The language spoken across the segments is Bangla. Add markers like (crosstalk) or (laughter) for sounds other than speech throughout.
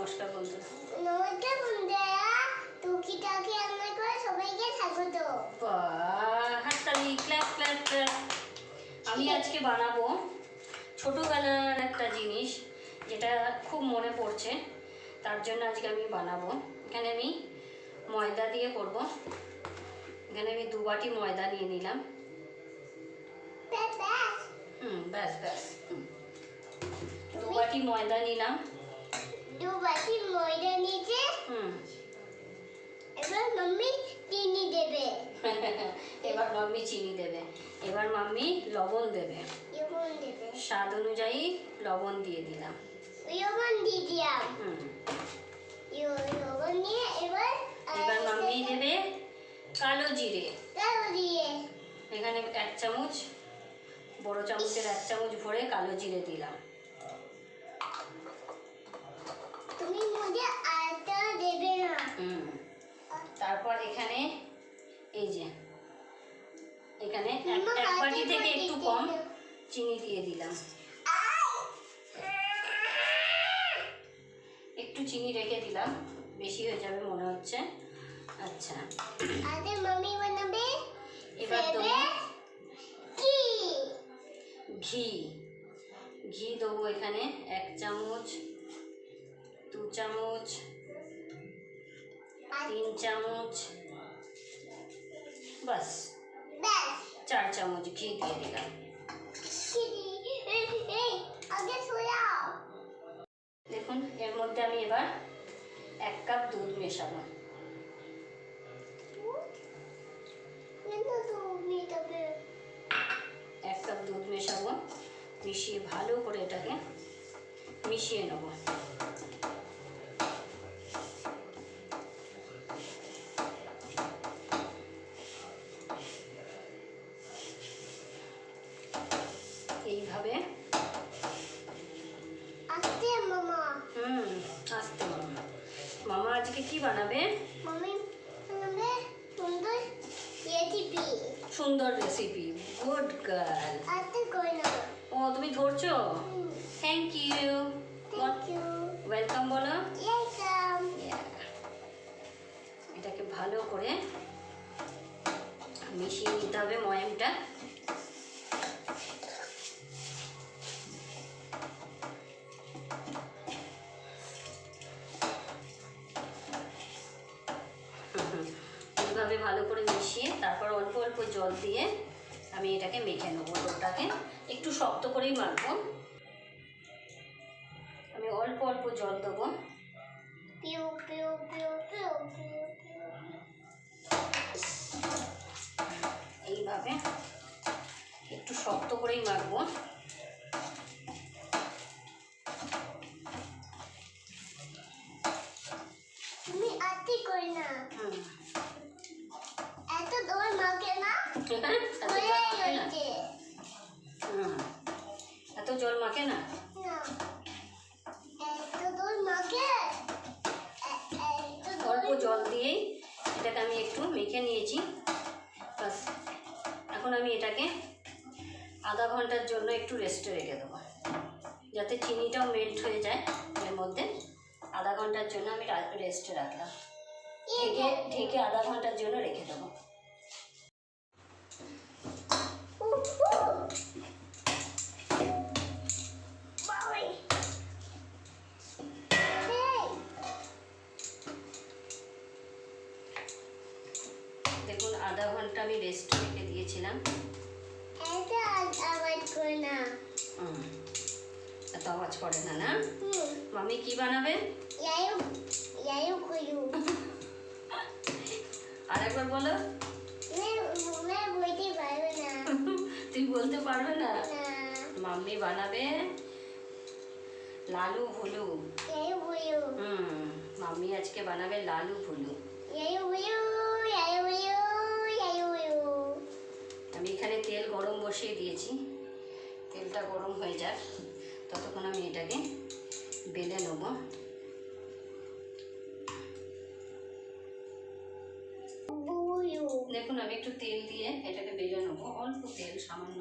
নমস্কার বন্ধু নমস্কার বন্ধুরা টুকিটাকি রান্না করে সবাইকে স্বাগত। হাততালি ক্ল্যাপ ক্ল্যাপ ক্ল্যাপ। আমি আজকে বানাবো ছোটোবেলার একটা জিনিস যেটা খুব মনে পড়ছে। তার জন্য আজকে আমি বানাবো। এখানে আমি ময়দা দিয়ে করব। এখানে আমি দু বাটি ময়দা নিয়ে নিলাম। হুম ব্যাস ব্যাস। দু বাটি ময়দা নিলাম। দু বাটি ময়দা নিচে এবার মাম্মি চিনি দেবে। (laughs) এবার মাম্মি চিনি দেবে। এবার মাম্মি লবণ দেবে। লবণ দেবে। স্বাদ অনুযায়ী লবণ দিয়ে দিলাম। লবণ দিয়ে দিলাম। লবণ দিয়ে এবার এবার মাম্মি দেবে কালো জিরে। কালো দিয়ে এখানে এক চামচ বড় চামচের এক চামচ ভরে কালো জিরে দিলাম। তারপর এখানে এই যে এখানে এক বাটি থেকে একটু কম চিনি দিয়ে দিলাম। একটু চিনি রেখে দিলাম বেশি হয়ে যাবে মনে হচ্ছে। আচ্ছা। আগে মাম্মি বানাবে? এবার দেবে কি ঘি। ঘি দেবো এখানে এক চামচ। চামচ তিন চামচ বাস। চার চামচ ঘি দিয়ে দিলাম। দেখুন এর মধ্যে আমি এবার এক কাপ দুধ মেশাবো। এক কাপ দুধ মেশাবো। মিশিয়ে ভালো করে এটাকে মিশিয়ে নেব এইভাবে আসতে মামা হুম আসতে মামা মামা আজকে কি বানাবে মামি বানাবে সুন্দর রেসিপি সুন্দর রেসিপি গুড গার্ল আসতে কই না? ও তুমি ধরছো? Thank you thank you welcome বলো। ওয়েলকাম এটাকে ভালো করে মিশিয়ে নিতে হবে ময়ামটা। ভালো করে মিশিয়ে তারপর অল্প অল্প জল দিয়ে আমি এটাকে মেখে নেব ডোটাকে। একটু শক্ত করেই মাখবো। আমি অল্প অল্প জল দেবো। এইভাবে একটু শক্ত করেই মাখবো। জল মাখে না? অল্প জল দিয়েই এটাকে আমি একটু মেখে নিয়েছি। বাস এখন আমি এটাকে আধা ঘণ্টার জন্য একটু রেস্টে রেখে দেবো। যাতে চিনিটাও মেল্ট হয়ে যায় এর মধ্যে। আধা ঘণ্টার জন্য আমি রেস্টে রাখলাম। ঢেকে ঢেকে আধা ঘণ্টার জন্য রেখে দেবো। আমি রেস্ট রেখে দিয়েছিলাম। এত আওয়াজ করে না না? মামি কি বানাবে? আর একবার বলো। তুমি বলতে পারবে না। মাম্মি বানাবে লালু ভুলু। হুম মাম্মি আজকে বানাবে লালু ভুলু। বইু তেল গরম বসিয়ে দিয়েছি। তেলটা গরম হয়ে যাক। ততক্ষণ আমি এটাকে বেলে নেব। দেখুন আমি একটু তেল দিয়ে এটাকে বেলে নেব। অল্প তেল সামান্য।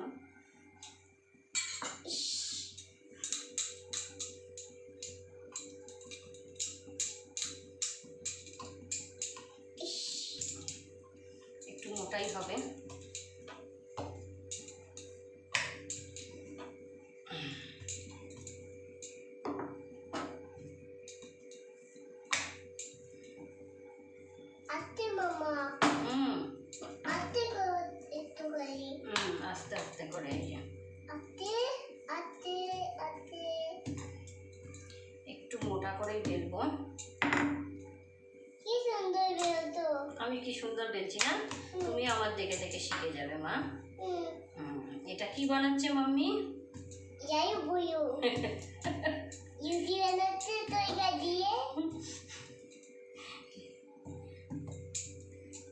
করেই বেলবো কি সুন্দর বেরোতো আমি কি সুন্দর বেলছি না তুমি আমার দেখে দেখে শিখে যাবে মা। এটা কি বানাচ্ছে মাম্মি? যাই বুয়ু (laughs) ইউটি বানাচ্ছে তৈরি দিয়ে।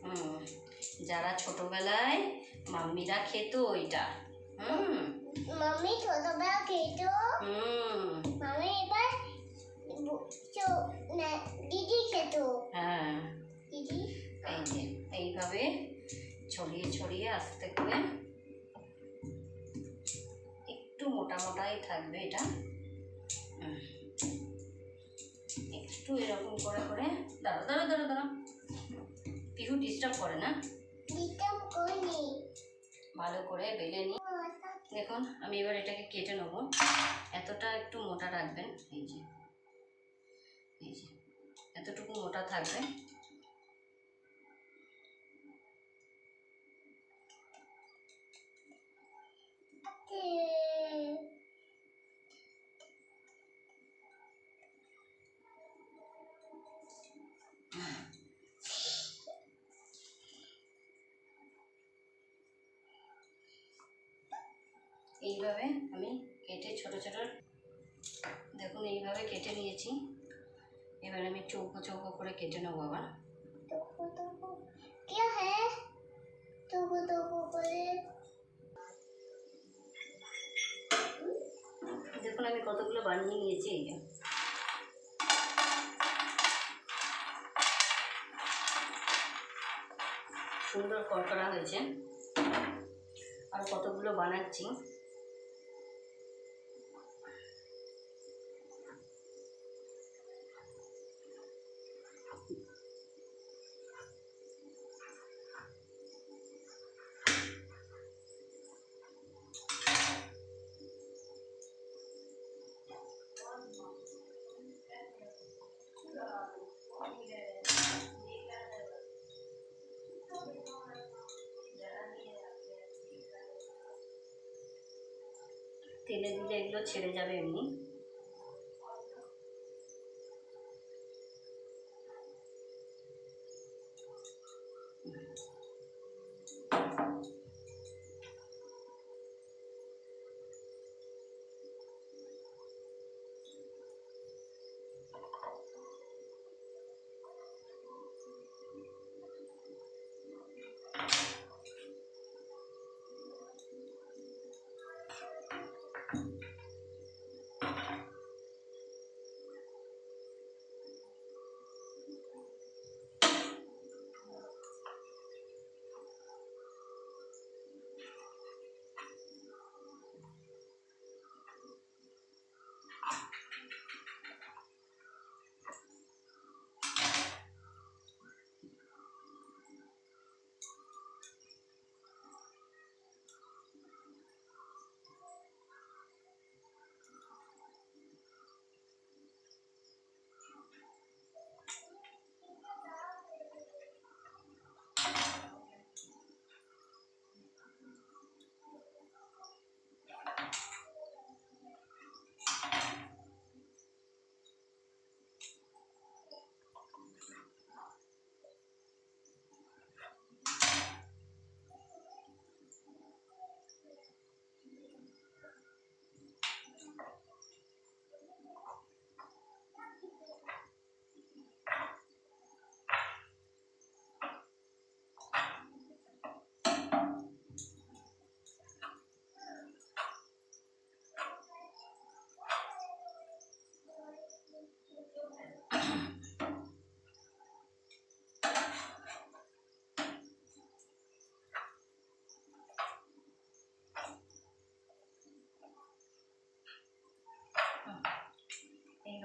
হুম যারা ছোটবেলায় মাম্মিরা খেত ওইটা। হুম। মাম্মি ছোটবেলা খেত। হুম। দিদি খেত। হ্যাঁ। দিদি এই যে এইভাবে ছড়িয়ে ছড়িয়ে আস্তে করে একটু মোটা মোটাই থাকবে এটা। একটু এরকম করে করে দাঁড়ো দাঁড়ো দাঁড়ো দাঁড়ো পিহু ডিস্টার্ব করে না? করিনি। ভালো করে বেলে নিই দেখুন আমি এবার এটাকে কেটে নেব। এতটা একটু মোটা রাখবেন এই যে। এতটুকু মোটা থাকবে। এইভাবে আমি কেটে ছোট ছোট দেখুন এইভাবে কেটে নিয়েছি। এবার আমি চৌকো চৌকো করে কেটে নেব আবার। দেখুন আমি কতগুলো বানিয়ে নিয়েছি এই সুন্দর করকরা হয়েছে। আর কতগুলো বানাচ্ছি। তেলে দিলে এগুলো ছেড়ে যাবে এমনি।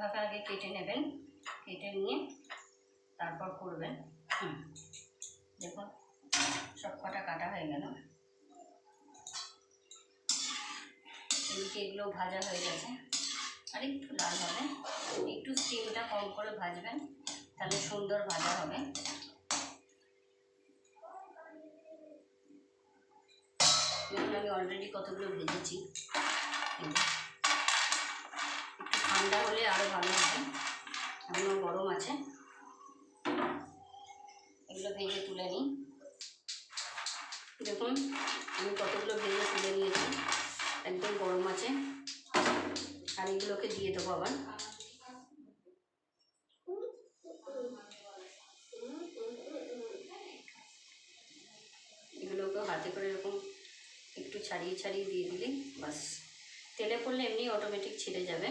এইভাবে আগে কেটে নেবেন, কেটে নিয়ে তারপর করবেন। হুম। দেখুন, সব কটা কাটা হয়ে গেল। এদিকে এগুলো ভাজা হয়ে গেছে। আর একটু লাল হবে। একটু স্টিমটা কম করে ভাজবেন, তাহলে সুন্দর ভাজা হবে। আমি অলরেডি কতগুলো ভেজেছি। ঠান্ডা হলে আরও ভালো হবে। এখনও গরম আছে। এগুলো ভেজে তুলে নিই। দেখুন, আমি কতগুলো ভেজে তুলে নিয়েছি। একদম গরম আছে। আর এগুলোকে দিয়ে দেবো আবার। এগুলোকে হাতে করে এরকম একটু ছাড়িয়ে ছাড়িয়ে দিয়ে দিলেই বাস। তেলে পড়লে এমনি অটোমেটিক ছিঁড়ে যাবে।